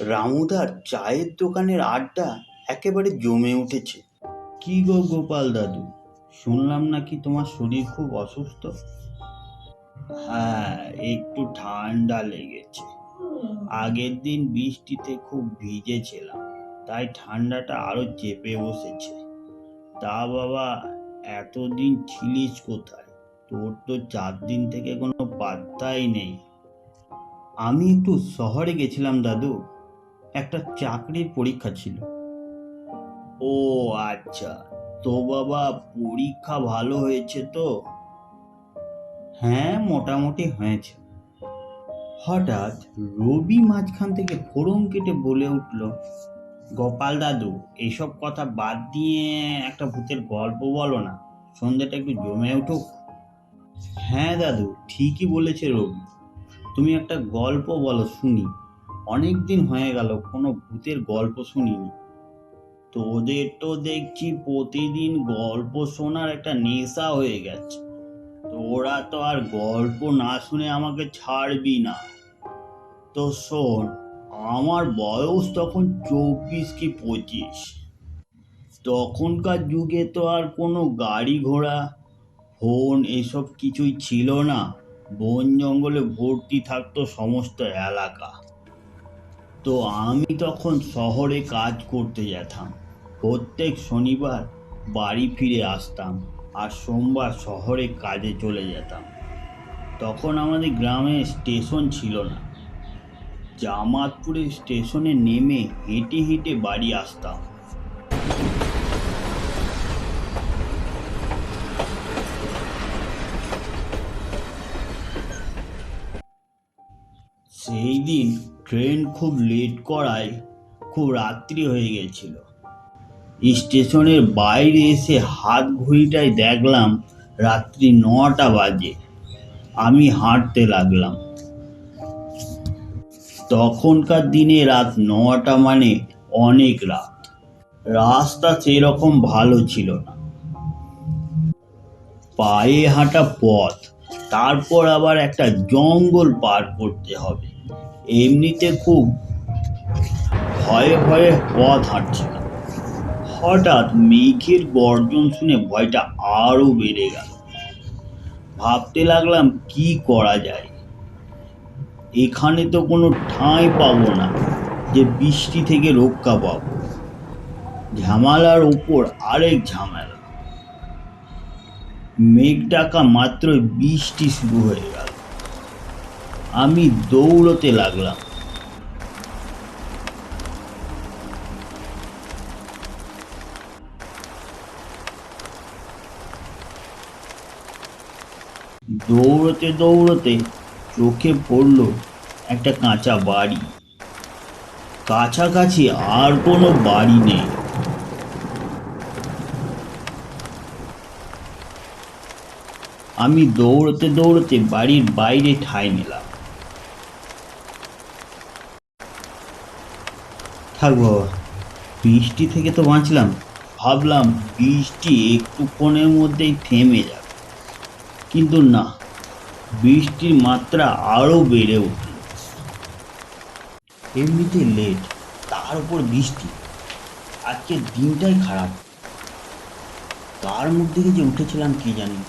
রামুদার চায়ের দোকানের আড্ডা একেবারে জমে উঠেছে। কি গো গোপাল দাদু? শুনলাম নাকি তোমার শরীর খুব অসুস্থ? হ্যাঁ একটু ঠান্ডা লেগেছে। আগের দিন বৃষ্টিতে খুব ভিজেছিলাম, তাই ঠান্ডাটা আরও চেপে বসেছে। তা বাবা, এতদিন ছিলিস কোথায়? তোর তো চার দিন থেকে কোনো পাত্তাই নেই। আমি একটু শহরে গেছিলাম দাদু। একটা চাকরির পরীক্ষা ছিল। ও আচ্ছা তো বাবা পরীক্ষা ভালো হয়েছে তো? হ্যাঁ মোটামুটি হয়েছে। হঠাৎ রবি মাঝখান থেকে ফোড়ন কেটে বলে উঠল, গোপাল দাদু এইসব কথা বাদ দিয়ে একটা ভূতের গল্প বলো না, সন্ধ্যাটা একটু জমে উঠুক। হ্যাঁ দাদু, ঠিকই বলেছে রবি। তুমি একটা গল্প বলো, শুনি। অনেক দিন হয়ে গেল, কোনো ভূতের গল্প শুনিনি। তোদের তো দেখছি প্রতিদিন গল্প শোনার একটা নেশা হয়ে গেছে। তোরা তো আর গল্প না শুনে আমাকে ছাড়বি না। তো শোন, আমার বয়স তখন চব্বিশ কি পঁচিশ। তখনকার যুগে তো আর কোনো গাড়ি ঘোড়া, ফোন এসব কিছুই ছিল না। বন জঙ্গলে ভর্তি থাকতো সমস্ত এলাকা। তো আমি তখন শহরে কাজ করতে যেতাম। প্রত্যেক শনিবার বাড়ি ফিরে আসতাম আর সোমবার শহরে কাজে চলে যেতাম। তখন আমাদের গ্রামে স্টেশন ছিল না। জামাতপুরের স্টেশনে নেমে হেঁটে হেঁটে বাড়ি আসতাম। সেই দিন ট্রেন খুব লেট করায় খুব রাত্রি হয়ে গেছিল। স্টেশনের বাইরে এসে হাত ঘড়িটায় দেখলাম রাত্রি নটা বাজে। আমি হাঁটতে লাগলাম। তখনকার দিনে রাত নটা মানে অনেক রাত। রাস্তা সেরকম ভালো ছিল না। পায়ে হাঁটা পথ, তারপর আবার একটা জঙ্গল পার করতে হবে। এমনিতে খুব ভয়ে ভয়ে পথ হাঁটছিলাম হঠাৎ মেঘের গর্জন শুনে ভয়টা আরও বেড়ে গেল। ভাবতে লাগলাম, কি করা যায়? এখানে তো কোনো ঠাঁই পাবো না যে বৃষ্টি থেকে রক্ষা পাবো। ঝামেলার উপর আরেক ঝামেলা। মেঘ ডাকা মাত্রই বৃষ্টি শুরু হয়ে গেল। আমি দৌড়তে লাগলাম। দৌড়তে দৌড়তে চোখে পড়ল একটা কাঁচা বাড়ি। কাছাকাছি আর কোনো বাড়ি নেই। আমি দৌড়তে দৌড়তে বাড়ির বাইরে ঠাঁই নিলাম। থাক বাবা বৃষ্টি থেকে তো বাঁচলাম। ভাবলাম বৃষ্টি একটুক্ষণের মধ্যেই থেমে যাবে কিন্তু না, বৃষ্টির মাত্রা আরও বেড়ে উঠল। এমনিতে লেট তার উপর বৃষ্টি। আজকের দিনটাই খারাপ। তার মধ্যে যে উঠেছিলাম কি জানি?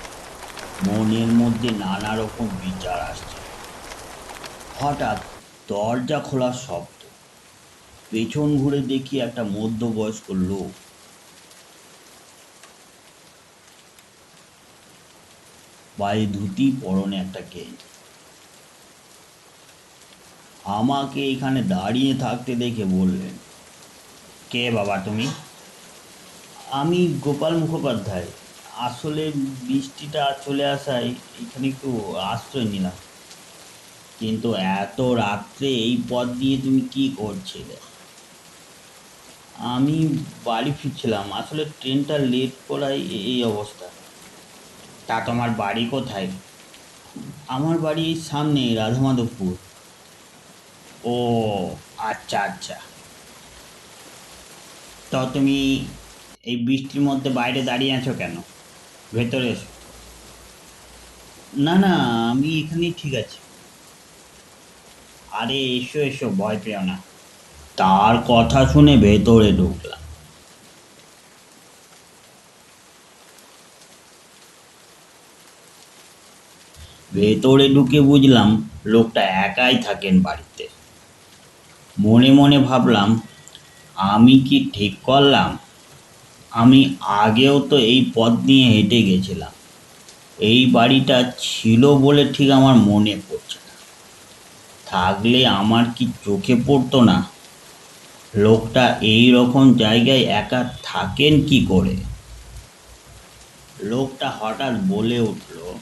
মনের মধ্যে নানা রকম বিচার আসছে। হঠাৎ দরজা খোলার শব্দ পেছন ঘুরে দেখি একটা মধ্যবয়স্ক লোক। পায়ে ধুতি, পরনে একটা গেঞ্জি। আমাকে এখানে দাঁড়িয়ে থাকতে দেখে বললেন, কে বাবা তুমি? আমি গোপাল মুখোপাধ্যায়। আসলে বৃষ্টিটা চলে আসায় এখানে একটু আশ্রয় নিলাম। কিন্তু এত রাত্রে এই পথ দিয়ে তুমি কি করছিলে? আমি বাড়ি ফিরছিলাম। আসলে ট্রেনটা লেট করায় এই অবস্থা। তা তোমার বাড়ি কোথায়? আমার বাড়ি এই সামনে, রাধামাধবপুর। ও আচ্ছা আচ্ছা। তো তুমি এই বৃষ্টির মধ্যে বাইরে দাঁড়িয়ে আছো কেন? ভেতরে এসো। না না, আমি এখানেই ঠিক আছি। আরে, এসো এসো, ভয় পেও না। তার কথা শুনে ভেতরে ঢুকলাম। ভেতরে ঢুকে বুঝলাম লোকটা একাই থাকেন বাড়িতে। মনে মনে ভাবলাম, আমি কি ঠিক করলাম? আমি আগেও তো এই পথ নিয়ে হেঁটে গেছিলাম। এই বাড়িটা ছিল বলে ঠিক আমার মনে পড়ছে না। থাকলে আমার কি চোখে পড়তো না? লোকটা এই রকম জায়গায় একা থাকেন কি করে? লোকটা হঠাৎ বলে উঠল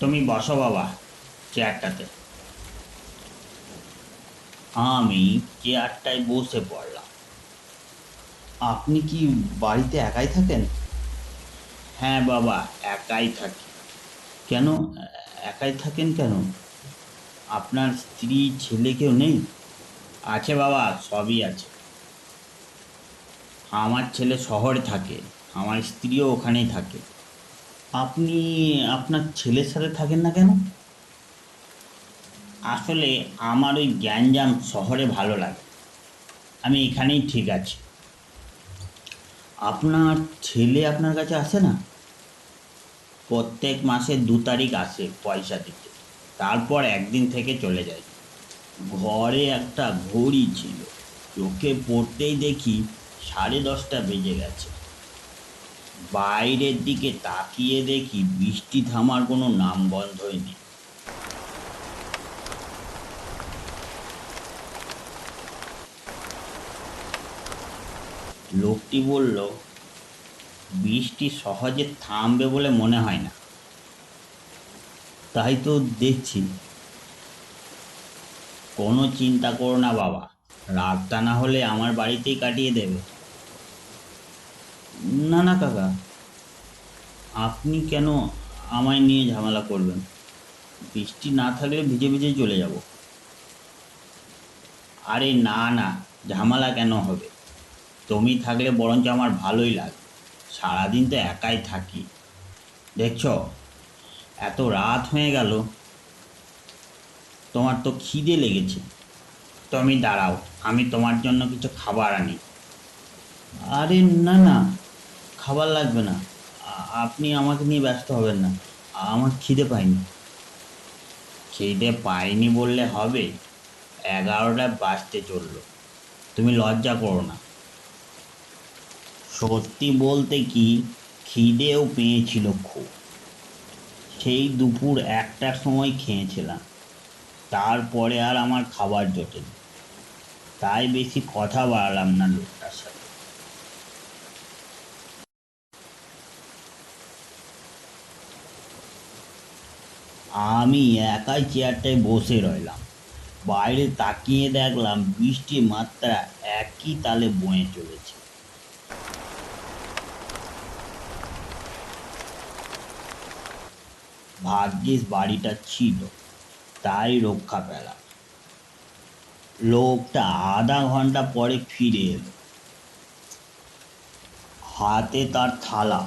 তুমি বসো বাবা চেয়ারটাতে। আমি চেয়ারটায় বসে পড়লাম। আপনি কি বাড়িতে একাই থাকেন? হ্যাঁ বাবা একাই থাকি। কেন? একাই থাকেন কেন? আপনার স্ত্রী ছেলে কেউ নেই? আছে বাবা, সবই আছে। আমার ছেলে শহরে থাকে, আমার স্ত্রীও ওখানেই থাকে। আপনি আপনার ছেলের সাথে থাকেন না কেন? আসলে আমার ওই গ্যাঞ্জাম শহরে ভালো লাগে। আমি এখানেই ঠিক আছি। আপনার ছেলে আপনার কাছে আসে না? প্রত্যেক মাসে দু তারিখ আসে পয়সা দিতে। তারপর একদিন থেকে চলে যায়। ঘরে একটা ঘড়ি ছিল। চোখে পড়তেই দেখি সাড়ে দশটা বেজে গেছে। বাইরের দিকে তাকিয়ে দেখি বৃষ্টি থামার কোনো নাম গন্ধই নেই। লোকটি বলল, বৃষ্টি সহজে থামবে বলে মনে হয় না। তাই তো দেখছি কোনো চিন্তা করো না বাবা। রাতটা না হলে আমার বাড়িতেই কাটিয়ে দেবে। না না, কাকা। আপনি কেন আমায় নিয়ে ঝামেলা করবেন? বৃষ্টি না থাকলে ভিজে ভিজে চলে যাব। আরে না না, ঝামেলা কেন হবে? তুমি থাকলে বরঞ্চ আমার ভালোই লাগে। সারাদিন তো একাই থাকি। দেখছ? এত রাত হয়ে গেল। তোমার তো খিদে লেগেছে। তুমি দাঁড়াও, আমি তোমার জন্য কিছু খাবার আনি। আরে না না, খাবার লাগবে না। আপনি আমাকে নিয়ে ব্যস্ত হবেন না। আমার খিদে পাইনি। খিদে পাইনি বললে হবে? এগারোটা বাজতে চলল। তুমি লজ্জা করো না। সত্যি বলতে কি, খিদেও পেয়েছিল খুব। সেই দুপুর একটার সময় খেয়েছিলাম। তারপরে আর আমার খাবার জোটেনি। তাই বেশি কথা বাড়ালাম না লোকটার সাথে। আমি একাই চেয়ারটায় বসে রইলাম। বাইরে তাকিয়ে দেখলাম বৃষ্টির মাত্রা একই তালে বয়ে চলেছে। ভাগ্যিস বাড়িটা ছিল। তাই রক্ষা পেলাম। লোকটা আধা ঘণ্টা পরে ফিরে এলো। হাতে তার থালা,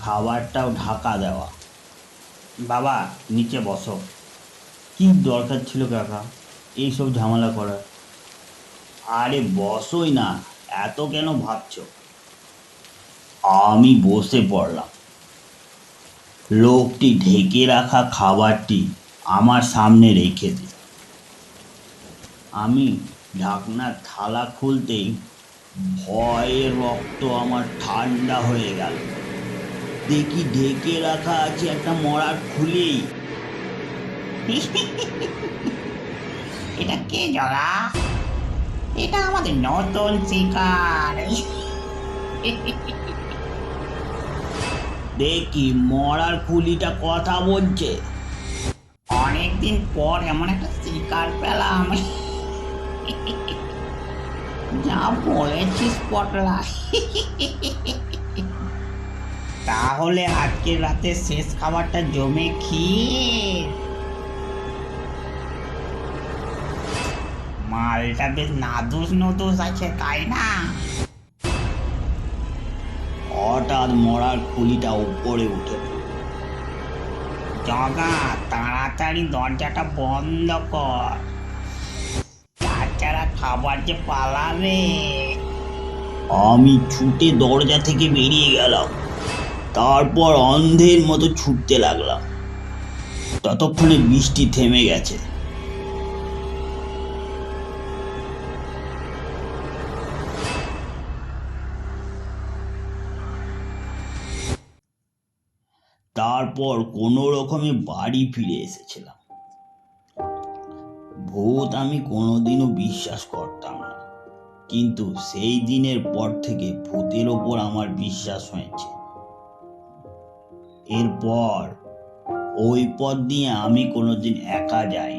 খাবারটাও ঢাকা দেওয়া। বাবা, নিচে বসো। কি দরকার ছিল কাকা? এইসব ঝামেলা করার। আরে বসোই না, এত কেন ভাবছ? আমি বসে পড়লাম। লোকটি ঢেকে রাখা খাবারটি আমার সামনে রেখে দিল আমি ঢাকনার থালা খুলতেই ভয়ে রক্ত আমার ঠান্ডা হয়ে গেল। দেখি ঢেকে রাখা আছে একটা মরার খুলি। এটা কে জগা এটা আমাদের নতুন শিকার। দেখি মরার খুলিটা কথা বলছে। অনেকদিন পর এমন একটা শিকার পেলাম। যা বলেছিস, পটলা। তাহলে আজকে রাতে শেষ খাবারটা জমে খেয়ে মালটা বেশ নাদুস নদুস আছে, তাই না? হঠাৎ মরার খুলিটা উপরে উঠে পড়ল। জগা, তাড়াতাড়ি দরজাটা বন্ধ কর। বাচ্চারা খাবার যে পালাবে। আমি ছুটে দরজা থেকে বেরিয়ে গেলাম। তারপর অন্ধের মতো ছুটতে লাগলাম। ততক্ষণে বৃষ্টি থেমে গেছে। তারপর কোনো রকমে বাড়ি ফিরে এসেছিলাম। ভূত আমি কোনোদিনও বিশ্বাস করতাম না। কিন্তু সেই দিনের পর থেকে ভূতের ওপর আমার বিশ্বাস হয়েছে। এরপর ওই পথ দিয়ে আমি কোনোদিন একা যাই